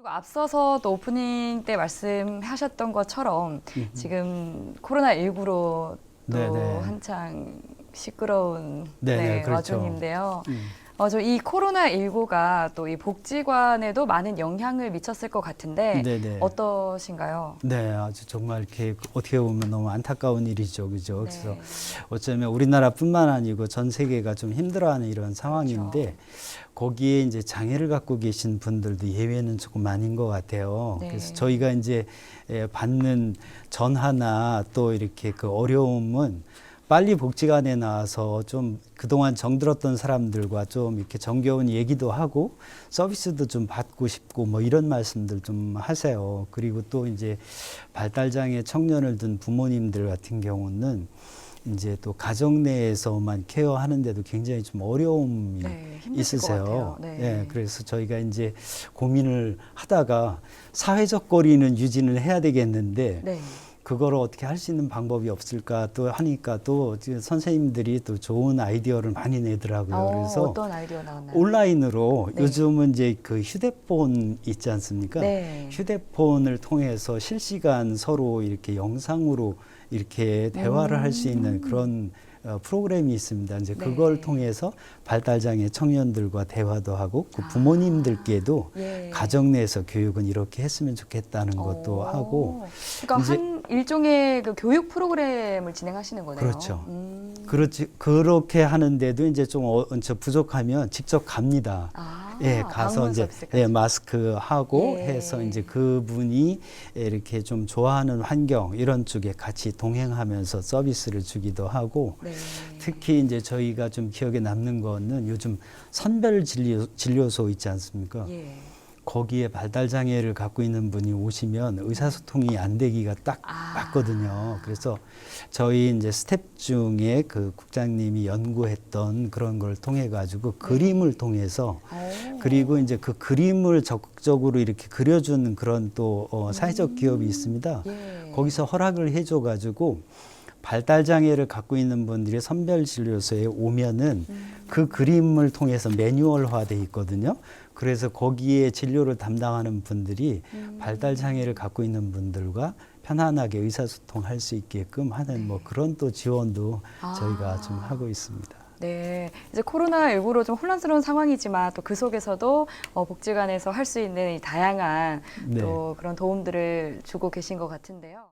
그리고 앞서서 또 오프닝 때 말씀하셨던 것처럼 지금 코로나 19로 또 네네. 한창 시끄러운 네 네, 네, 그렇죠. 와중인데요. 음. 어, 저이 코로나 19가 또 이 복지관에도 많은 영향을 미쳤을 것 같은데 네네. 어떠신가요? 네, 아주 정말 이렇게 어떻게 보면 너무 안타까운 일이죠, 그죠? 그래서 네. 어쩌면 우리나라뿐만 아니고 전 세계가 좀 힘들어하는 이런 상황인데 그렇죠. 거기에 이제 장애를 갖고 계신 분들도 예외는 조금 아닌 것 같아요. 네. 그래서 저희가 이제 에, 받는 전화나 또 이렇게 그 어려움은 빨리 복지관에 나와서 좀 그동안 정들었던 사람들과 좀 이렇게 정겨운 얘기도 하고 서비스도 좀 받고 싶고 뭐 이런 말씀들 좀 하세요. 그리고 또 이제 발달장애 청년을 둔 부모님들 같은 경우는 이제 또 가정 내에서만 케어하는데도 굉장히 좀 어려움이 네, 있으세요. 네. 예, 그래서 저희가 이제 고민을 하다가 사회적 거리는 유지를 해야 되겠는데 네. 그거를 어떻게 할 수 있는 방법이 없을까 또 하니까 또 선생님들이 또 좋은 아이디어를 많이 내더라고요. 어, 그래서 어떤 아이디어 나왔나요? 온라인으로 네. 요즘은 이제 그 휴대폰 있지 않습니까? 네. 휴대폰을 통해서 실시간 서로 이렇게 영상으로 이렇게 대화를 할수 있는 그런 어, 프로그램이 있습니다. 이제 음. 네. 그걸 통해서 발달장애 청년들과 대화도 하고 그 아. 부모님들께도 예. 가정 내에서 교육은 이렇게 했으면 좋겠다는 것도 어. 하고 그러니까 이제- 한 일종의 그 교육 프로그램을 진행하시는 거네요. 그렇죠. 음. 그렇지 그렇게 하는데도 이제 좀 어, 저 부족하면 직접 갑니다. 아, 예, 가서 이제. 예, 마스크 하고 예. 해서 이제 그분이 이렇게 좀 좋아하는 환경 이런 쪽에 같이 동행하면서 서비스를 주기도 하고 네. 특히 이제 저희가 좀 기억에 남는 거는 요즘 선별 진료, 진료소 있지 않습니까? 예. 거기에 발달 장애를 갖고 있는 분이 오시면 의사소통이 안 되기가 딱 아. 맞거든요. 그래서 저희 이제 스텝 중에 그 국장님이 연구했던 그런 걸 통해 가지고 그림을 통해서 오. 그리고 이제 그 그림을 적극적으로 이렇게 그려주는 그런 또 어, 사회적 기업이 있습니다. 예. 거기서 허락을 해줘 가지고 발달 장애를 갖고 있는 분들이 선별 진료소에 오면은 음. 그 그림을 통해서 매뉴얼화돼 있거든요. 그래서 거기에 진료를 담당하는 분들이 음. 발달 장애를 갖고 있는 분들과 편안하게 의사소통할 수 있게끔 하는 뭐 그런 또 지원도 아. 저희가 좀 하고 있습니다. 네, 이제 코로나19로 좀 혼란스러운 상황이지만 또 그 속에서도 어, 복지관에서 할 수 있는 이 다양한 네. 또 그런 도움들을 주고 계신 것 같은데요.